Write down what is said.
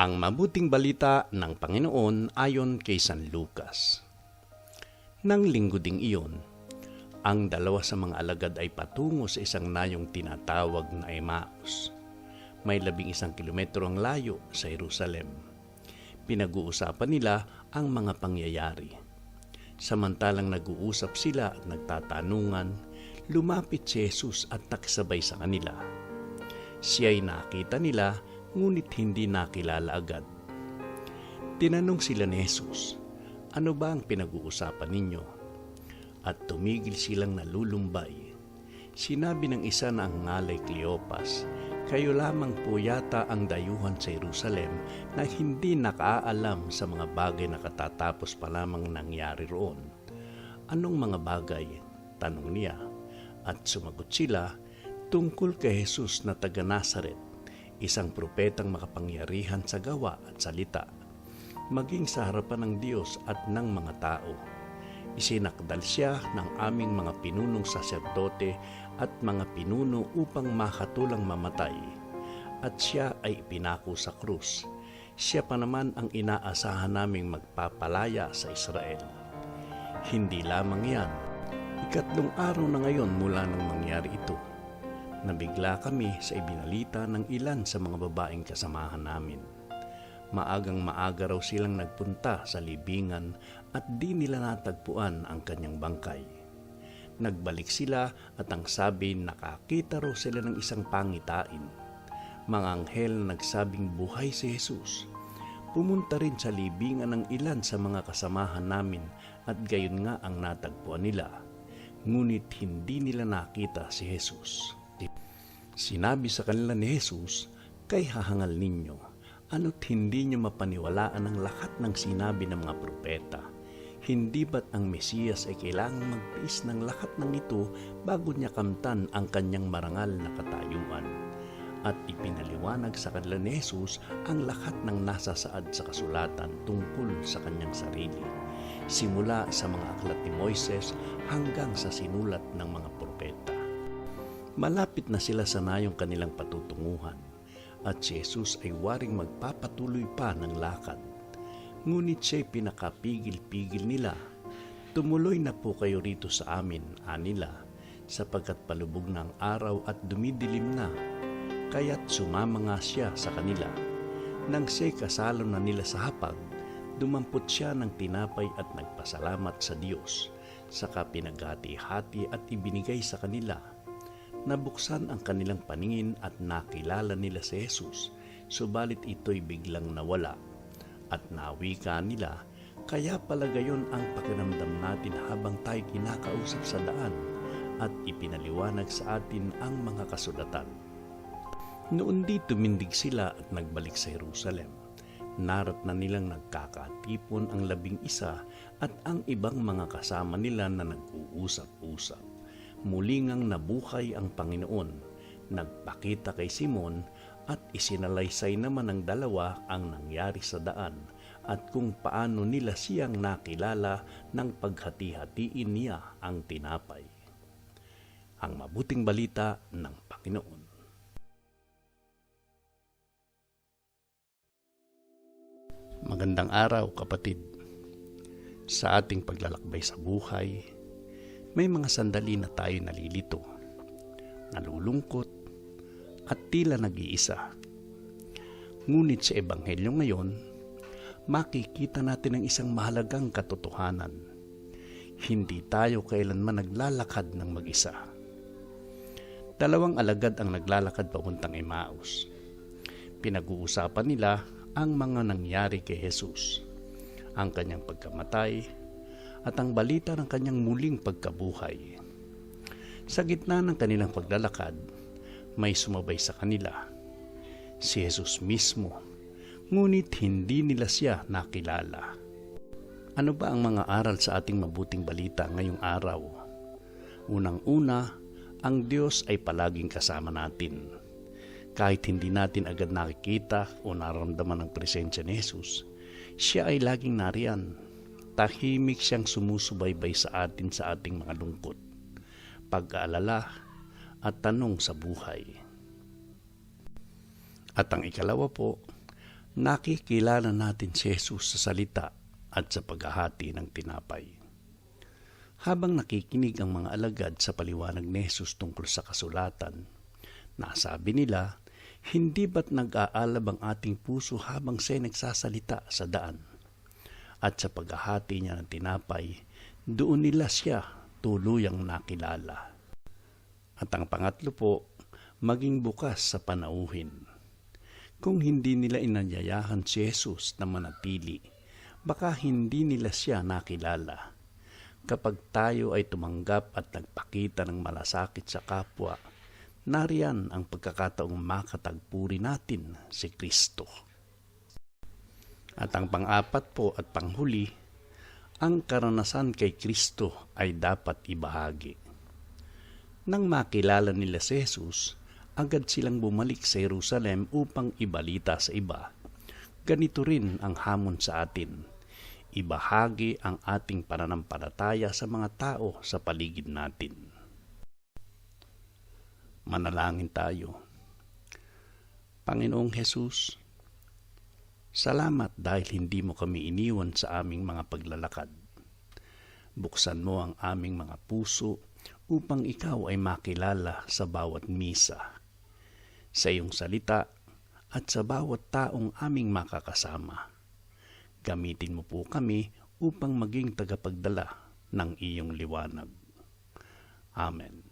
Ang mabuting balita ng Panginoon ayon kay San Lucas. Nang linggo ding iyon, ang dalawa sa mga alagad ay patungo sa isang nayong tinatawag na Emmaus. May labing isang kilometro ang layo sa Jerusalem. Pinag-uusapan nila ang mga pangyayari. Samantalang nag-uusap sila at nagtatanungan, lumapit si Jesus at naksabay sa kanila. Siya'y nakita nila ngunit hindi nakilala agad. Tinanong sila ni Jesus, ano ba ang pinag-uusapan ninyo? At tumigil silang nalulumbay. Sinabi ng isa na ang ngalay Cleopas, kayo lamang po yata ang dayuhan sa Jerusalem na hindi nakaalam sa mga bagay na katatapos pa lamang nangyari roon. Anong mga bagay? Tanong niya. At sumagot sila, tungkol kay Jesus na taga Nazaret, isang propetang makapangyarihan sa gawa at salita, maging sa harapan ng Diyos at ng mga tao. Isinakdal siya ng aming mga pinunong saserdote at mga pinuno upang makatulang mamatay, at siya ay ipinako sa krus. Siya pa naman ang inaasahan naming magpapalaya sa Israel. Hindi lamang yan, ikatlong araw na ngayon mula nang mangyari ito nabigla kami sa ibinalita ng ilan sa mga babaeng kasamahan namin. Maagang maaga raw silang nagpunta sa libingan at di nila natagpuan ang kanyang bangkay. Nagbalik sila at ang sabi nakakita raw sila ng isang pangitain. Mga anghel na nagsabing buhay si Jesus. Pumunta rin sa libingan ng ilan sa mga kasamahan namin at gayon nga ang natagpuan nila. Ngunit hindi nila nakita si Jesus. Sinabi sa kanila ni Jesus, kay hahangal ninyo, ano't hindi nyo mapaniwalaan ang lahat ng sinabi ng mga propeta. Hindi ba't ang Mesiyas ay kailangang magtiis ng lahat ng ito bago niya kamtan ang kanyang marangal na katayuan? At ipinaliwanag sa kanila ni Jesus ang lahat ng nasa saad sa kasulatan tungkol sa kanyang sarili. Simula sa mga aklat ni Moises hanggang sa sinulat ng mga. Malapit na sila sa nayong kanilang patutunguhan at si Jesus ay waring magpapatuloy pa ng lakad. Ngunit siya'y pinakapigil-pigil nila. Tumuloy na po kayo rito sa amin, anila, sapagkat palubog ng araw at dumidilim na. Kaya't sumama nga siya sa kanila. Nang siya'y kasalo na nila sa hapag, dumampot siya ng tinapay at nagpasalamat sa Diyos. Saka pinaghati-hati at ibinigay sa kanila nabuksan ang kanilang paningin at nakilala nila si Jesus, subalit ito'y biglang nawala. At nawika nila, kaya pala gayon ang pakiramdam natin habang tayo kinakausap sa daan at ipinaliwanag sa atin ang mga kasulatan. Noon di tumindig sila at nagbalik sa Jerusalem. Narat na nilang nagkakatipon ang labing isa at ang ibang mga kasama nila na nag-uusap-usap muli ngang nabuhay ang Panginoon, nagpakita kay Simon at isinalaysay naman ng dalawa ang nangyari sa daan at kung paano nila siyang nakilala nang paghati-hatiin niya ang tinapay. Ang mabuting balita ng Panginoon. Magandang araw kapatid. Sa ating paglalakbay sa buhay, may mga sandali na tayo nalilito, nalulungkot, at tila nag-iisa. Ngunit sa Ebanghelyo ngayon, makikita natin ang isang mahalagang katotohanan. Hindi tayo kailanman naglalakad ng mag-isa. Dalawang alagad ang naglalakad papuntang Emmaus. Pinag-uusapan nila ang mga nangyari kay Jesus, ang kanyang pagkamatay, at ang balita ng kanyang muling pagkabuhay. Sa gitna ng kanilang paglalakad, may sumabay sa kanila. Si Jesus mismo, ngunit hindi nila siya nakilala. Ano ba ang mga aral sa ating mabuting balita ngayong araw? Unang-una, ang Diyos ay palaging kasama natin. Kahit hindi natin agad nakikita o nararamdaman ang presensya ni Jesus, siya ay laging nariyan tahimik siyang sumusubaybay sa atin sa ating mga lungkot, pag-aalala at tanong sa buhay. At ang ikalawa po, nakikilala natin si Jesus sa salita at sa paghahati ng tinapay. Habang nakikinig ang mga alagad sa paliwanag ni Jesus tungkol sa kasulatan, nasabi nila, hindi ba't nag-aalab ang ating puso habang siya nagsasalita sa daan? At sa paghahati niya ng tinapay, doon nila siya tuluyang nakilala. At ang pangatlo po, maging bukas sa panauhin. Kung hindi nila inanyayahan si Jesus na manatili, baka hindi nila siya nakilala. Kapag tayo ay tumanggap at nagpakita ng malasakit sa kapwa, nariyan ang pagkakataong makatagpuri natin si Kristo. At ang pang-apat po at panghuli, ang karanasan kay Kristo ay dapat ibahagi. Nang makilala nila si Jesus, agad silang bumalik sa Jerusalem upang ibalita sa iba. Ganito rin ang hamon sa atin. Ibahagi ang ating pananampalataya sa mga tao sa paligid natin. Manalangin tayo. Panginoong Hesus, salamat dahil hindi mo kami iniwan sa aming mga paglalakad. Buksan mo ang aming mga puso upang ikaw ay makilala sa bawat misa, sa iyong salita at sa bawat taong aming makakasama. Gamitin mo po kami upang maging tagapagdala ng iyong liwanag. Amen.